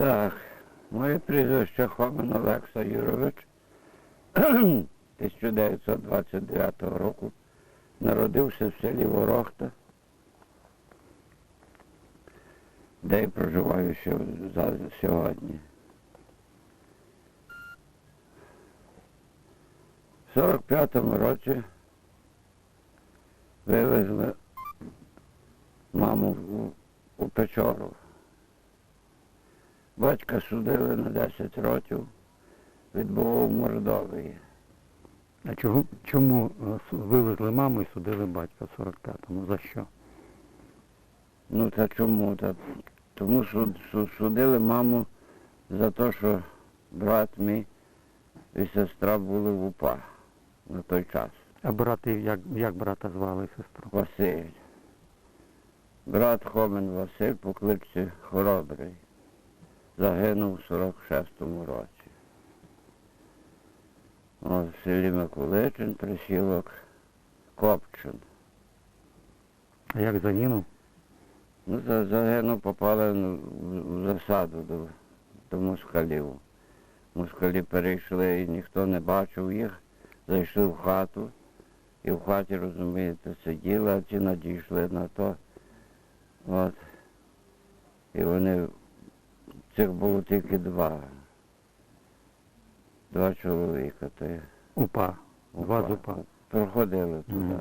Так, моє прізвище Хомин Олекса Юрович. 1929 року народився в селі Ворохта, де і проживаю ще сьогодні. В 45-му році вивезли маму у Печору. Батька судили на 10 років, відбував в Мордовії. А чого, чому е, вивезли маму і судили батька в 45-му? За що? Ну та чому? Та, тому суд, судили маму за те, що брат мій і сестра були в УПА на той час. А брати, як, як брата звали і сестру? Василь. Брат Хомен Василь по кличці Хоробрий. Загинув у 46-му році. От, в селі Миколичин, присілок Копчин. А як загинув? Ну, за- загинув, попали в засаду до, до москалів. Москалі перейшли і ніхто не бачив їх, зайшли в хату. І в хаті, розумієте, сиділи, а ці надійшли на то. От. І вони, цих було тільки два. Два чоловіка. Є УПА. Два з УПА. Проходили туди. Мгм.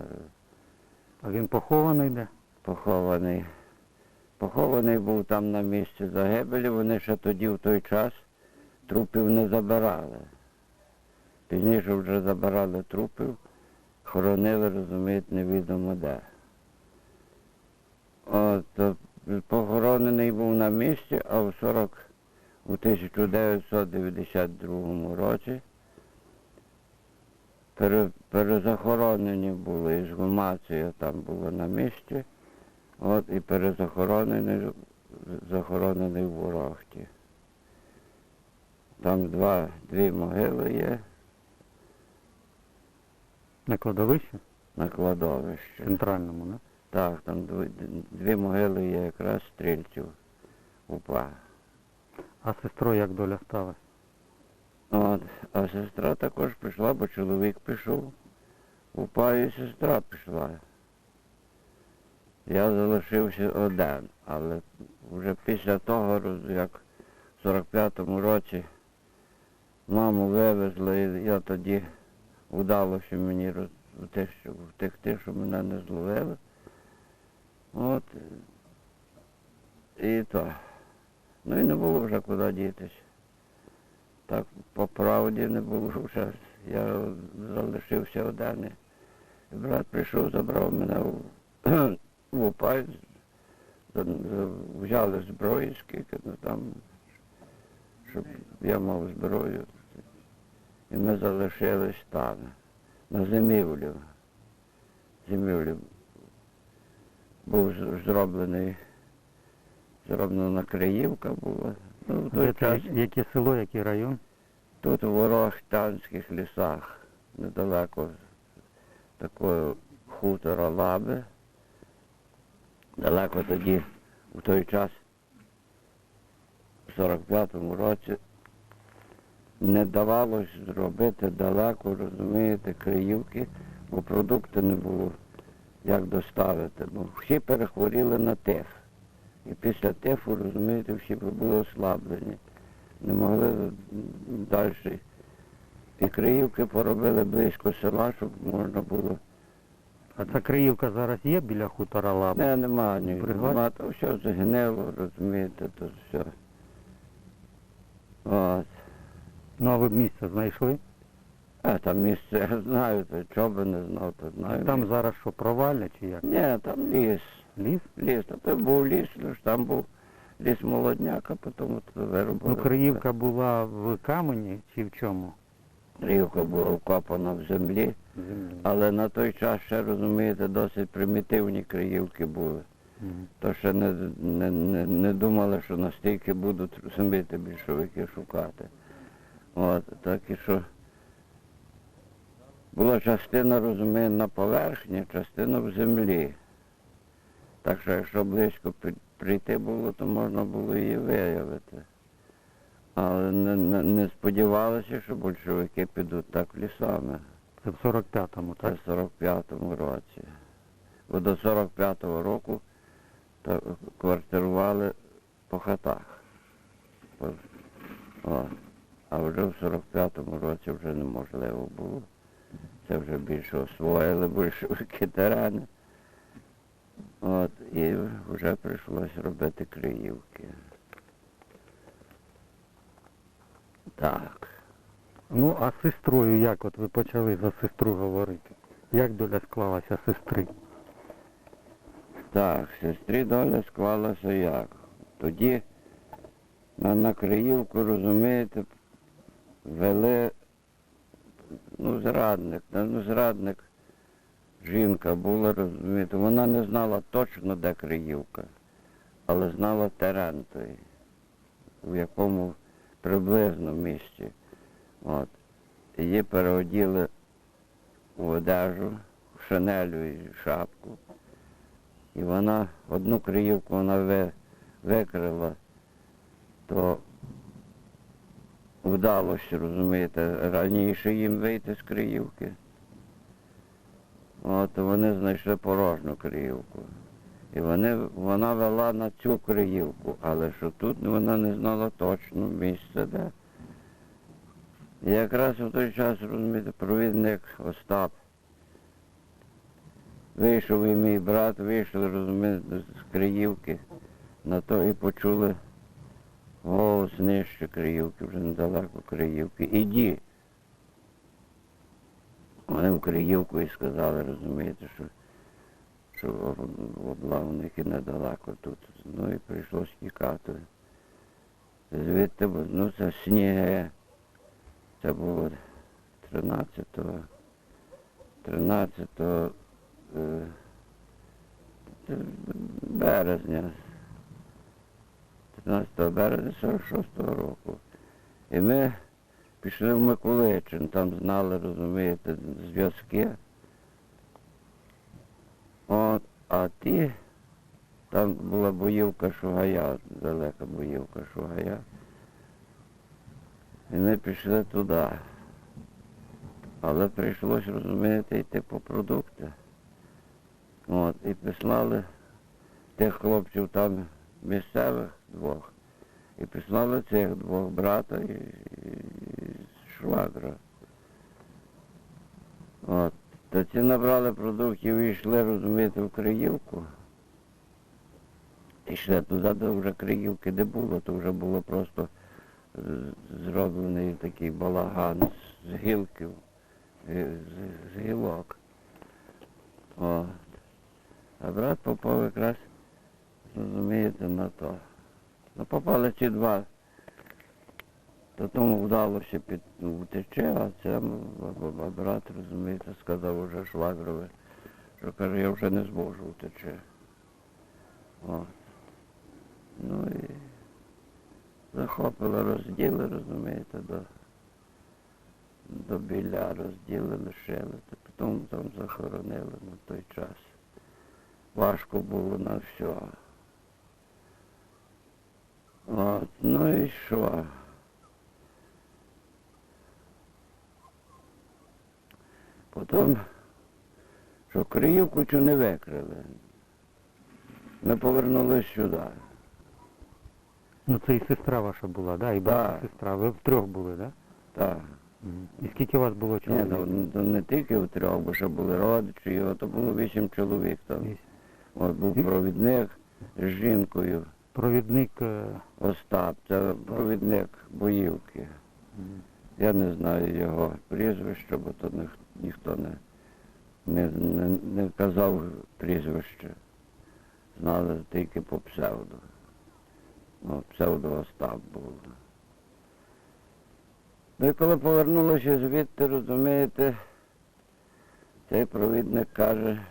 А він похований де? похований. Похований був там на місці загибелі, вони ще тоді в той час трупів не забирали. Пізніше вже забирали трупів, хоронили, розумієте, невідомо де. От, то похоронений був на місці, а в 40, у 1992 році пере, перезахоронені були, ізгумація там була на місці. От і перезахоронений, захоронений в Ворохті. Там два, дві могили є На кладовищі? на кладовищі. Центральному, не? Так, там дві, дві могили є якраз стрільців упа. А сестрою як доля сталася? От, а сестра також пішла, бо чоловік пішов. Упа і сестра пішла. Я залишився один, але вже після того, як в 45-му році маму вивезли, і я тоді вдалося мені втекти, що мене не зловили. От. І то. Ну і не було вже куди дітись. Так по правді не було вже. Я залишився один. І брат прийшов, забрав мене в, в УПА, за- за- взяли зброї, скільки ну, там, щоб я мав зброю. І ми залишились там, на зимівлю. Зимівлю був зроблений, зроблена накриївка була. Ну, той це, час яке село, який район? Тут у Ворохтанських лісах, недалеко такого хутора Лаби. Далеко тоді, у той час, в 45-му році, не давалось зробити далеко, розумієте, Криївки, бо продукти не було як доставити. Бо всі перехворіли на тиф. І після тифу, розумієте, всі були ослаблені не могли далі. І Криївки поробили близько села, щоб можна було. А ця Криївка зараз є біля хутора Лаба? Не, нема ні. Нема, то все згнило, розумієте, то все. От. Ну а ви місце знайшли? А там місце я знаю, то чого би не знав, то знаю. Там зараз що, провалля чи як? Ні, там ліс. Ліс? Ліс, то, то був ліс, ну ж там був ліс молодняк, а потім то виробили. Ну Криївка була в камені чи в чому? Криївка була вкопана в землі. Землі. Але на той час ще, розумієте, досить примітивні криївки були. Мгм. То ще не, не, не, не думали, що настільки будуть розумієте, більшовики шукати. От, так і що була частина, розумієте, на поверхні, частина в землі. Так що якщо близько прийти було, то можна було її виявити. Але не, не, не сподівалися, що большевики підуть так лісами. Це в 45-му, Це так? в 45-му році. Бо до 45-го року то квартирували по хатах. О. А вже в 45-му році вже неможливо було. Це вже більше освоїли большевики терени. От, і вже прийшлось робити Криївки. Так. Ну, а з сестрою як? От ви почали за сестру говорити. Як доля склалася сестри? Так, сестрі доля склалася як. Тоді на, на Криївку, розумієте, вели, ну, зрадник, ну, зрадник, жінка була, розумієте, вона не знала точно, де Криївка, але знала терен той, в якому приблизно місці. От. Її переоділи у одежу, в шинелю і шапку. І вона одну криївку вона ви, викрила, то вдалося, розумієте, раніше їм вийти з Криївки. От вони знайшли порожню Криївку. І вони, вона вела на цю Криївку, але що тут вона не знала точно місце, де. І якраз в той час, розумієте, провідник Остап Вийшов і мій брат, вийшли, розумієте, з Криївки, на то і почули голос нижче Криївки, вже недалеко Криївки. Іді. Вони в Криївку і сказали, розумієте, що, що об- облавник і недалеко тут. Ну і прийшлось тікати. Звідти, ну це сніги. Це було 13-го. 13 е, це березня, 13 березня 46-го року. І ми пішли в Миколичин, там знали, розумієте, зв'язки. От, а ті, там була боївка Шугая, далека боївка Шугая. І ми пішли туди. Але прийшлось, розумієте, йти по продукти. От, і прислали тих хлопців там місцевих двох. І прислали цих двох брата і, і швагра. От. То ці набрали продуктів і йшли, розумієте, в Криївку. І йшли туди, де вже Криївки не було, то вже було просто зроблений такий балаган з гілків, з гілок. От. А брат попав якраз, розумієте, на то. Ну, попали ці два. То тому вдалося під ну, втече, а це брат, розумієте, сказав уже швагрові, що каже, я вже не зможу втече. От. Ну і захопили, розділи, розумієте, до, до біля розділи, лишили, то потім там захоронили на той час. Важко було на все. От, ну і що? Потім, що Криївку цю не викрили. Ми повернулись сюди. Ну це і сестра ваша була, да? І брат, Так. сестра. Ви втрьох були, да? Так. Мгм. І скільки у вас було Ні, чоловік? ну, не тільки в трьох, бо ще були родичі, його то було вісім чоловік там. Вісім. От був провідник з жінкою, Провідник. е, Остап, це провідник боївки. Я не знаю його прізвище, бо то ніх- ніхто не, не, не, не казав прізвище. Знали тільки по псевдо. Ну, псевдо Остап був. Ну і коли повернулися звідти, розумієте, цей провідник каже,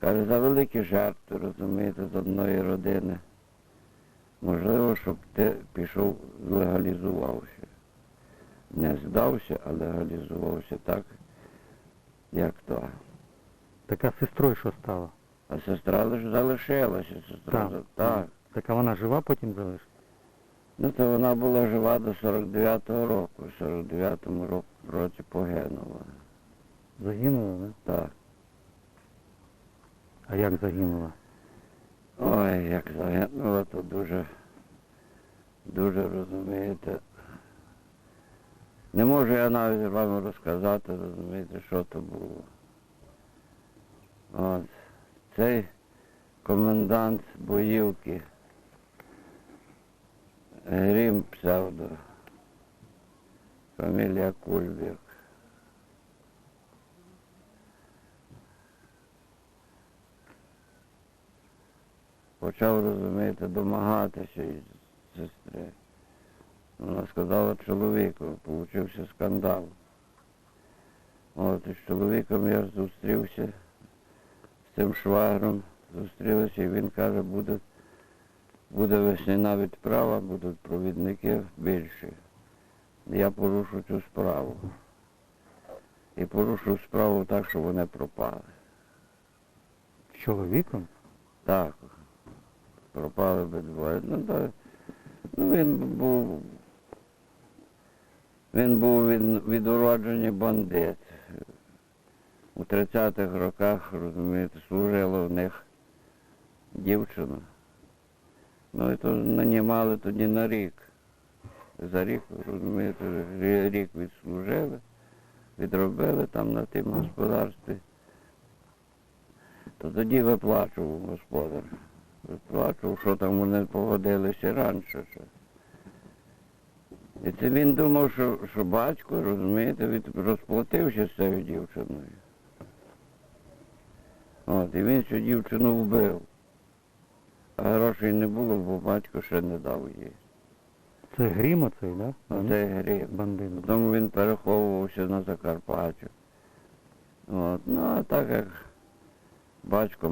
каже, за великі жертви, розумієте, з одної родини. Можливо, щоб ти пішов, легалізувався не здався, а легалізувався так, як то. Така з сестрою що стало? А сестра лише залишилася, сестра. Так. за- Так. Так а вона жива потім залишилась? Ну, то вона була жива до 49-го року. В 49-му ро- році погинула. Загинула, да? Так. А як загинула? Ой, як загинула, то дуже, дуже розумієте. Не можу я навіть вам розказати, розумієте, що то було. От. Цей комендант боївки, Грім псевдо, фамілія Кульбік. Почав, розумієте, домагатися із сестри. Вона сказала чоловіку, получився скандал. От, і з чоловіком я зустрівся з цим швагром, зустрілися, і він каже, буде, буде весняна відправа, будуть провідники більші. Я порушу цю справу. І порушу справу так, що вони пропали. З чоловіком? Так, пропали обидвоє. Ну, то, ну, він був, він був від, від уродження бандит. У 30-х роках, розумієте, служила в них дівчина. Ну і то нанімали тоді на рік. За рік, розумієте, рік відслужили, відробили там на тим господарстві то тоді виплачував господар. Виплачував, що там вони погодилися раніше. Ще. І це він думав, що, що батько, розумієте, від, розплатився з цією дівчиною. От, і він цю дівчину вбив. А грошей не було, бо батько ще не дав їй. Це грім оцей, да? Оце гріб. Бандит. Тому він переховувався на Закарпаттю. От. Ну, а так як батько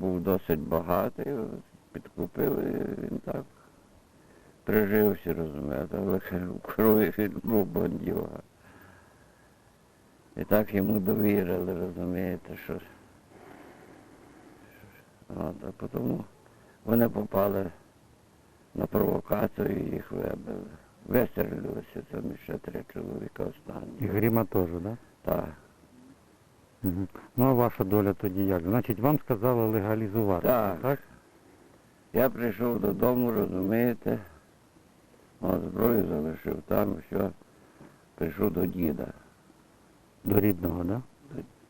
був досить багатий, і він так прижився, розумієте, але в крові він був бандюга. І так йому довірили, розумієте, що. От, а потім вони попали на провокацію і їх вибили. Вистрілилися там ще три чоловіка останні. І гріма теж, да? Так. Ну а ваша доля тоді як? Значить, вам сказали легалізувати, Так. так? Я прийшов додому, розумієте, зброю залишив там, все. Прийшов до діда. До рідного, да?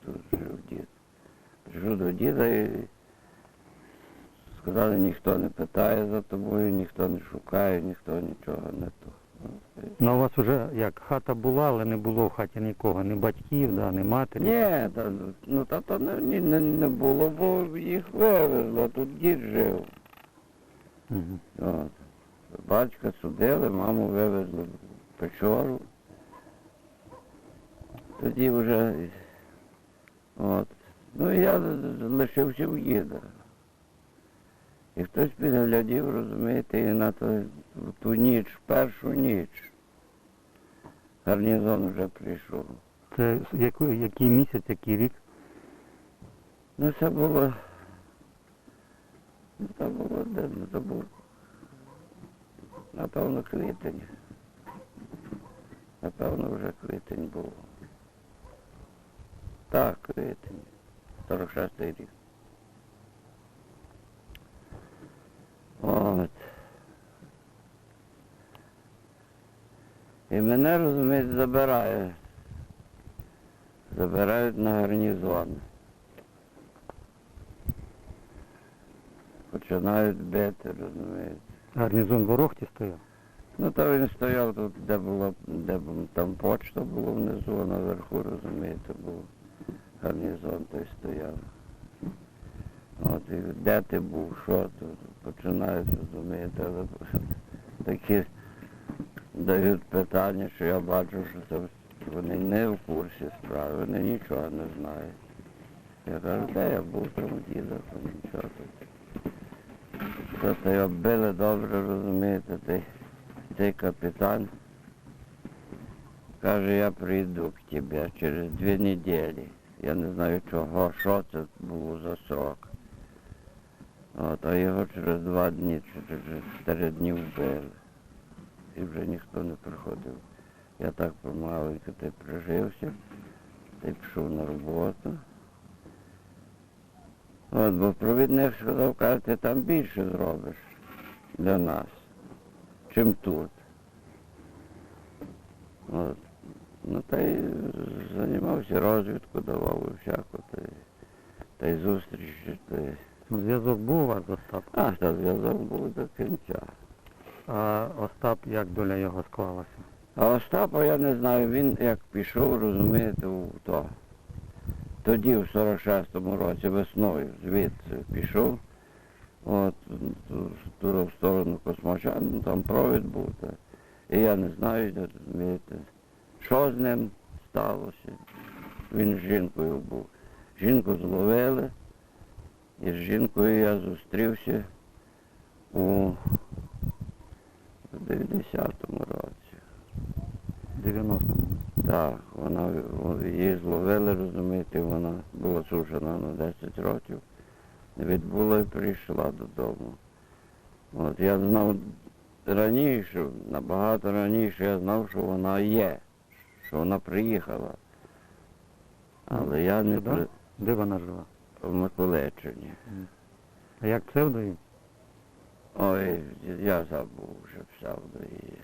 Тут жив дід. Прийшов до діда і сказали, ніхто не питає за тобою, ніхто не шукає, ніхто нічого не то. Ну, у вас вже як хата була, але не було в хаті нікого, ні батьків, да, ні матері. Ні, та, ну та то не, не, не було, бо їх вивезло, тут дід жив. Угу. От. Батька судили, маму вивезли в печору. Тоді вже. От. Ну я лишився в їда. І хтось підглядів, розумієте, і на ту, ту ніч, першу ніч. Гарнізон вже прийшов. Це який, який місяць, який рік? Ну це було. Ну це було де не забув. Напевно, квітень. Напевно, вже квітень був. Так, квітень. 46-й рік. От. І мене, розумієте, забирають. Забирають на гарнізон. Починають бити, розумієте. Гарнізон в Орохті стояв. Ну то він стояв тут, де було, де там почта було внизу, а наверху, розумієте, був гарнізон той стояв. От і де ти був, що тут, починають, розумієте, але такі дають питання, що я бачу, що це вони не в курсі справи, вони нічого не знають. Я кажу, де я був там діда, там нічого тут. Просто його били добре, розумієте, цей, цей капітан. Каже, я прийду к тебе через дві неділі. Я не знаю чого, що це було за срок. От, а його через два дні, через чотири дні вбили. І вже ніхто не приходив. Я так помаленьку ти прижився, ти пішов на роботу. От, бо провідник сказав, каже, ти там більше зробиш для нас, чим тут. От. Ну та й займався розвідку, давав і всяку, та й, та й зустрічі, та й... Зв'язок був у вас з А, та зв'язок був до кінця. А Остап, як доля його склалася? А Остапа я не знаю, він як пішов, розумієте, то. Тоді, в 46-му році, весною, звідси пішов. От, в сторону космача, ну там провід був. Та. І я не знаю, розумієте, що з ним сталося. Він з жінкою був. Жінку зловили, і з жінкою я зустрівся у 90-му році. 90-му. Так, вона її зловили, розумієте, вона була сушена на 10 років. Відбула і прийшла додому. От я знав раніше, набагато раніше я знав, що вона є, що вона приїхала. Але я не Сюди? при... Де вона жила? в Миколичині. А як псевдо її? Ой, я забув вже псевдо її.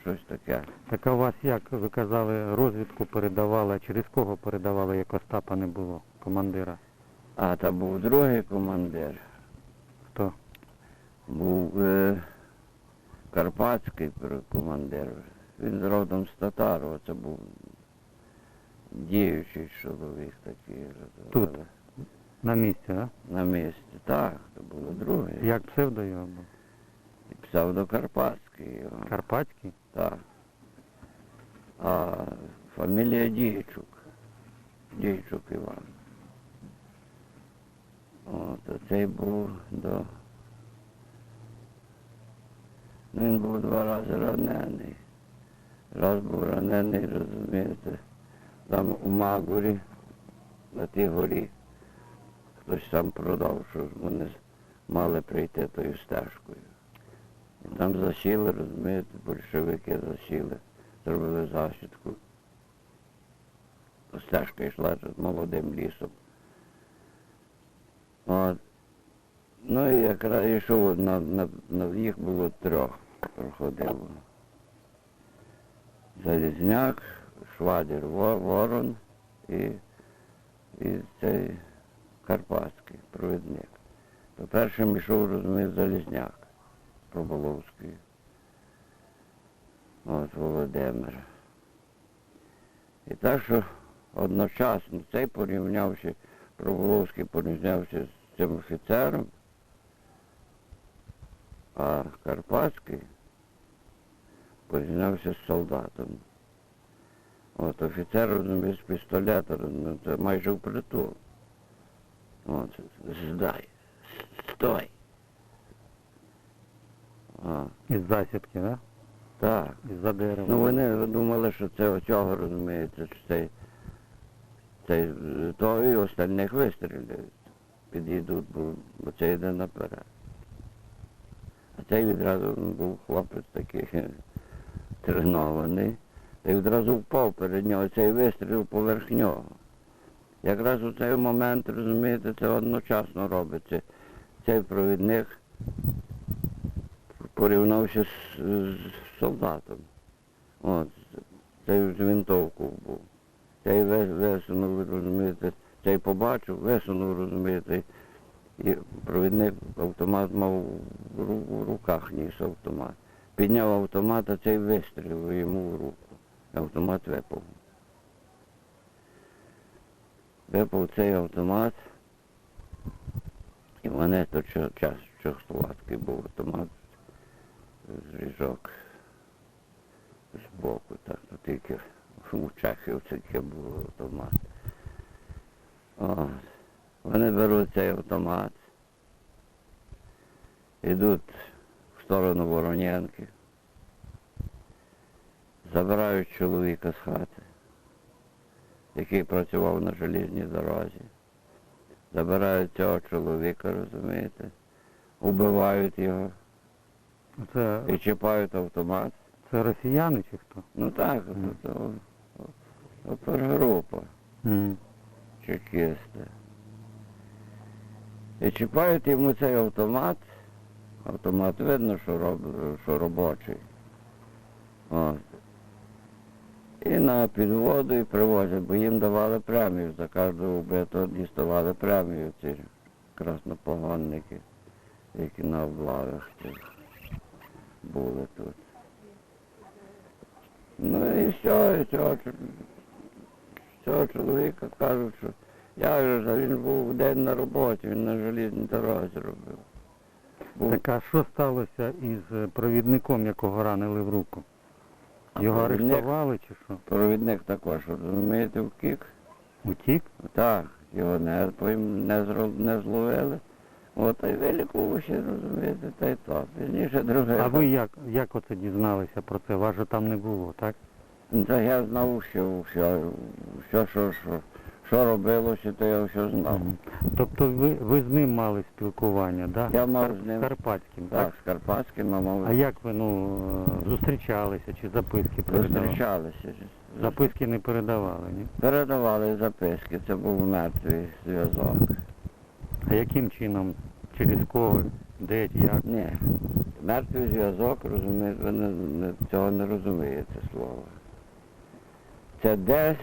Щось таке. Так а у вас як, ви казали, розвідку передавали, а через кого передавали, як Остапа не було, командира? А та був другий командир. Хто? був е, карпатський командир. Він з родом з Татарова, це був діючий чоловік такий. Тут? На місці, а? На місці. Так, це було друге. Як псевдо його був? Псевдокарпатський його. Карпатський? Так. А фамілія Дійчук. Дійчук Іван. От, а цей був до. Ну, він був два рази ранений. Раз був ранений, розумієте, там у Магурі, на тій горі. Хтось там продав, що вони мали прийти тою стежкою. І там засіли, розумієте, большевики засіли, зробили засідку. Стежка йшла тут молодим лісом. От. Ну і якраз йшов на, на, на їх було трьох проходило. Залізняк, Швадір Ворон і, і цей Карпатський провідник. То першим йшов, розумієте, Залізняк. Проболовський. От Володимир. І так, що одночасно цей порівнявся, Проболовський порівнявся з цим офіцером, а Карпатський порівнявся з солдатом. От офіцер розуміє з пістолета, ну, майже впритул. От, здай, стой. А, Із засідки, да? так. Із-за дерева. Ну вони думали, що це оцього, розумієте, що цей, цей, то і остальних вистрілюють. Підійдуть, бо, бо це йде наперед. А цей відразу ну, був хлопець такий тренований. Та й відразу впав перед нього, цей вистріл поверх нього. Якраз у цей момент, розумієте, це одночасно робиться. Цей провідник порівнявся з, з солдатом. От, цей з винтовку був. Цей висунув, розумієте, цей побачив, висунув, розумієте, і провідник автомат мав в руках ніс автомат. Підняв автомат, а цей вистрілив йому в руку. Автомат випав. Випав цей автомат, і вони то час чехословацький був автомат, ріжок з боку, так, то тільки у Чехів таке було автомат. От. Вони беруть цей автомат, йдуть в сторону Вороненки, забирають чоловіка з хати, який працював на желізній дорозі. Забирають цього чоловіка, розумієте, убивають його. Це, і чіпають автомат. це росіяни чи хто? Ну так, Мгм. це, опергрупа, М. чекісти. І чіпають йому цей автомат. Автомат видно, що, роб, що робочий. От. І на підводу і привозять, бо їм давали премію за кожного вбитого діставали премію ці краснопогонники, які на облавах були тут. Ну і все, і цього, цього чоловіка кажуть, що як же ж, він був день на роботі, він на желізній дорозі робив. Так а що сталося із провідником, якого ранили в руку? Його провідник? арештували чи що? провідник також, розумієте, втік. Утік? Так, його не, не, зро- не зловили. От, а й ще розумієте, та й то. Пізніше друге. А ви як, як оце дізналися про це? Вас же там не було, так? Ну, Та я знав, що все, все що, що, що робилося, то я все знав. Тобто ви, ви з ним мали спілкування, да? Я мав з ним- Карпатським, так? Так, з Карпатським а мав А як ви ну е, зустрічалися чи записки передавали? зустрічалися. Записки не передавали, ні? Передавали записки, це був мертвий зв'язок. А яким чином? Через кого? Де, як? Ні. Мертвий зв'язок, розумієте, ви не, не, цього не розумієте слова. Це десь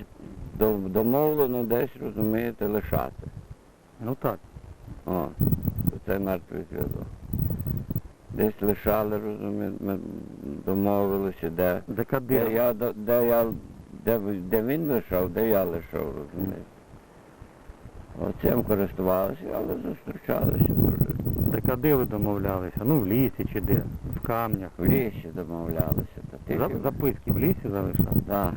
до- домовлено десь, розумієте, лишати. Ну так. О, це мертвий зв'язок. Десь лишали, розумієте, ми домовилися, де. Так а Де де? я, до- де я, де, ви- де він лишав, де я лишав, розумієте. Оцим користувалися, але зустрічалися дуже. Так а де ви домовлялися? Ну в лісі чи де? В камнях? В лісі домовлялися. Та За- тільки- записки в лісі залишали? Так.